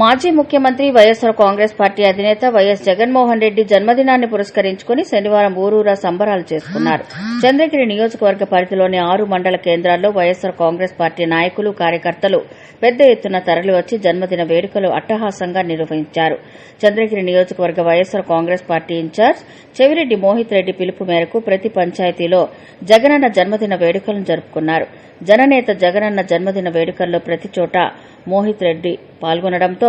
మాజీ ముఖ్యమంత్రి YSR Congress party అధినేత వైఎస్ జగన్మోహన్ రెడ్డి జన్మదినాన్ని పురస్కరించుకుని శనివారం ఊరూరా సంబరాలు చేసుకున్నారు. చంద్రగిరి నియోజకవర్గ పరిధిలోని ఆరు మండల కేంద్రాల్లో వైఎస్సార్ కాంగ్రెస్ పార్టీ నాయకులు కార్యకర్తలు పెద్ద ఎత్తున తరలివచ్చి జన్మదిన వేడుకలు అట్టహాసంగా నిర్వహించారు. చంద్రగిరి నియోజకవర్గ YSR Congress party in charge Chevireddy Mohit Reddy పిలుపు మేరకు ప్రతి పంచాయతీలో జగనన్న జన్మదిన వేడుకలను జరుపుకున్నారు. జననేత జగనన్న జన్మదిన వేడుకల్లో ప్రతి చోట మోహిత్ రెడ్డి పాల్గొనడంతో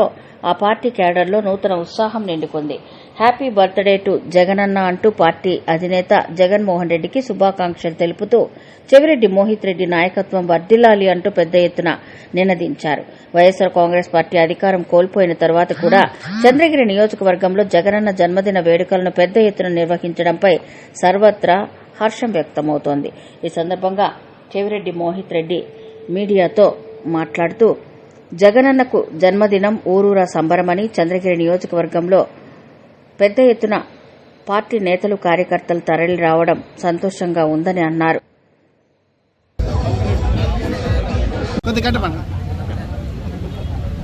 ఆ పార్టీ క్యాడర్లో నూతన ఉత్సాహం నిండుకుంది. హ్యాపీ బర్త్డే టు జగనన్న అంటూ పార్టీ అధినేత జగన్మోహన్ రెడ్డికి శుభాకాంక్షలు తెలుపుతూ చెవిరెడ్డి మోహిత్ రెడ్డి నాయకత్వం వర్ధిల్లాలి అంటూ పెద్ద ఎత్తున నినదించారు. వైఎస్సార్ కాంగ్రెస్ పార్టీ అధికారం కోల్పోయిన తర్వాత కూడా చంద్రగిరి నియోజకవర్గంలో జగనన్న జన్మదిన వేడుకలను పెద్ద ఎత్తున నిర్వహించడంపై సర్వత్రా హర్షం వ్యక్తమవుతోంది. ఈ సందర్భంగా చెవిరెడ్డి మోహిత్ రెడ్డి మీడియాతో మాట్లాడుతూ జగనన్నకు జన్మదినం ఊరూరా సంబరమని చంద్రగిరి నియోజకవర్గంలో పెద్ద ఎత్తున పార్టీ నేతలు కార్యకర్తలు తరలి రావడం సంతోషంగా ఉందని అన్నారు.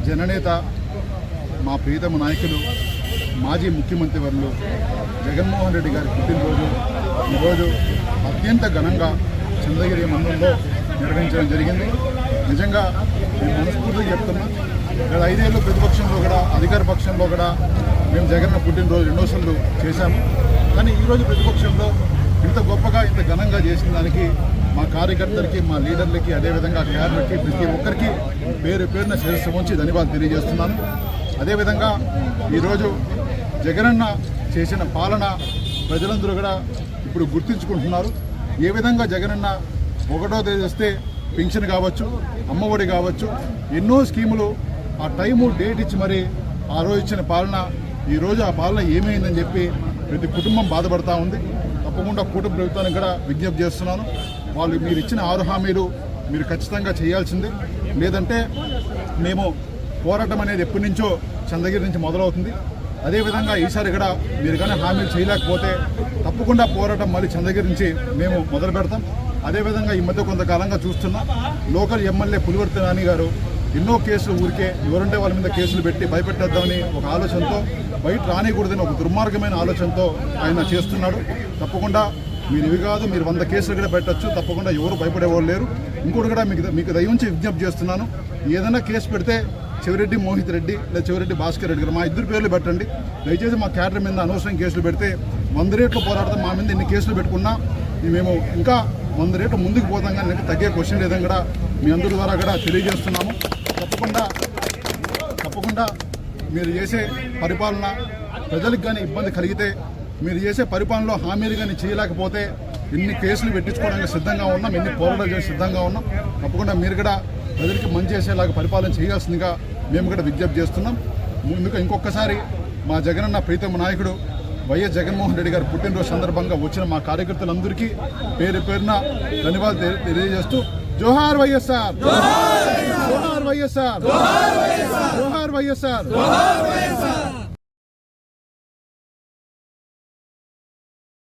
జననేత మా ప్రీతమ నాయకులు మాజీ ముఖ్యమంత్రి వర్లు జగన్మోహన్ రెడ్డి గారి పుట్టినరోజు ఈరోజు అత్యంత ఘనంగా చంద్రగిరి మండలంలో నిర్వహించడం జరిగింది. నిజంగా నేను మనస్ఫూర్తిగా చెప్తున్నా. గత ఐదేళ్ళు ప్రతిపక్షంలో కూడా అధికార పక్షంలో కూడా మేము జగన్ పుట్టినరోజు రెండోసార్లు చేశాము. కానీ ఈరోజు ప్రతిపక్షంలో ఇంత గొప్పగా ఇంత ఘనంగా చేసిన దానికి మా కార్యకర్తలకి మా లీడర్లకి అదేవిధంగా క్యాడర్లకి ప్రతి ఒక్కరికి పేరు పేరున శిరస్సు ఉంచి ధన్యవాదాలు తెలియజేస్తున్నాను. అదేవిధంగా ఈరోజు జగనన్న చేసిన పాలన ప్రజలందరూ కూడా ఇప్పుడు గుర్తించుకుంటున్నారు. ఏ విధంగా జగనన్న ఒకటో తేదీ వస్తే పెన్షన్ కావచ్చు అమ్మఒడి కావచ్చు ఎన్నో స్కీములు ఆ టైము డేట్ ఇచ్చి మరి ఆ రోజు ఇచ్చిన పాలన ఈరోజు ఆ పాలన ఏమైందని చెప్పి ప్రతి కుటుంబం బాధపడతా ఉంది. తప్పకుండా కూటమి ప్రభుత్వానికి కూడా విజ్ఞప్తి చేస్తున్నాను. వాళ్ళు మీరు ఇచ్చిన ఆరు హామీలు మీరు ఖచ్చితంగా చేయాల్సిందే. లేదంటే మేము పోరాటం అనేది ఎప్పటి నుంచో చంద్రగిరి నుంచి మొదలవుతుంది. అదేవిధంగా ఈసారి కూడా మీరు కానీ హామీలు చేయలేకపోతే తప్పకుండా పోరాటం మళ్ళీ చంద్రగిరి నుంచి మేము మొదలు పెడతాం. అదేవిధంగా ఈ మధ్య కొంతకాలంగా చూస్తున్నా లోకల్ ఎమ్మెల్యే పులివర్తి నాని గారు ఎన్నో కేసులు ఊరికే ఎవరుంటే వాళ్ళ మీద కేసులు పెట్టి భయపెట్టేద్దామని ఒక ఆలోచనతో బయట రానికూడదని ఒక దుర్మార్గమైన ఆలోచనతో ఆయన చేస్తున్నాడు. తప్పకుండా మీరు ఇవి కాదు మీరు వంద కేసులు కూడా పెట్టచ్చు తప్పకుండా ఎవరు భయపడేవాళ్ళు లేరు. ఇంకోటి కూడా మీకు మీకు దయవుంచి విజ్ఞప్తి చేస్తున్నాను. ఏదైనా కేసు పెడితే చెవిరెడ్డి మోహిత్ రెడ్డి లేదా చెవిరెడ్డి భాస్కర్ రెడ్డి గారు మా ఇద్దరు పేర్లు పెట్టండి. దయచేసి మా క్యాడర్ మీద అనవసరం కేసులు పెడితే వంద రేట్లు పోరాడతాం మా మీద ఎన్ని కేసులు పెట్టుకున్నా మేము ఇంకా వంద రేట్లు ముందుకు పోతాం కానీ ఇంకా తగ్గే క్వశ్చన్ లేదని కూడా మీ అందరి ద్వారా కూడా తెలియజేస్తున్నాము. తప్పకుండా తప్పకుండా మీరు చేసే పరిపాలన ప్రజలకు కానీ ఇబ్బంది కలిగితే మీరు చేసే పరిపాలనలో హామీలు కానీ చేయలేకపోతే ఎన్ని కేసులు పెట్టించుకోవడానికి సిద్ధంగా ఉన్నాం ఎన్ని పోరాటాలు చేసి సిద్ధంగా ఉన్నాం. తప్పకుండా మీరు కూడా ప్రజలకి మంచి చేసేలాగా పరిపాలన చేయాల్సిందిగా మేము కూడా విజ్ఞప్తి చేస్తున్నాం. ముందుగా ఇంకొకసారి మా జగనన్న ప్రీతమ నాయకుడు వైఎస్ జగన్మోహన్ రెడ్డి గారు పుట్టినరోజు సందర్భంగా వచ్చిన మా కార్యకర్తలందరికీ పేరు పేరున ధన్యవాదాలు తెలి- తెలియజేస్తూ జోహార్ వైఎస్ఆర్. జోహార్ వైఎస్ఆర్. జోహార్ వైఎస్ఆర్.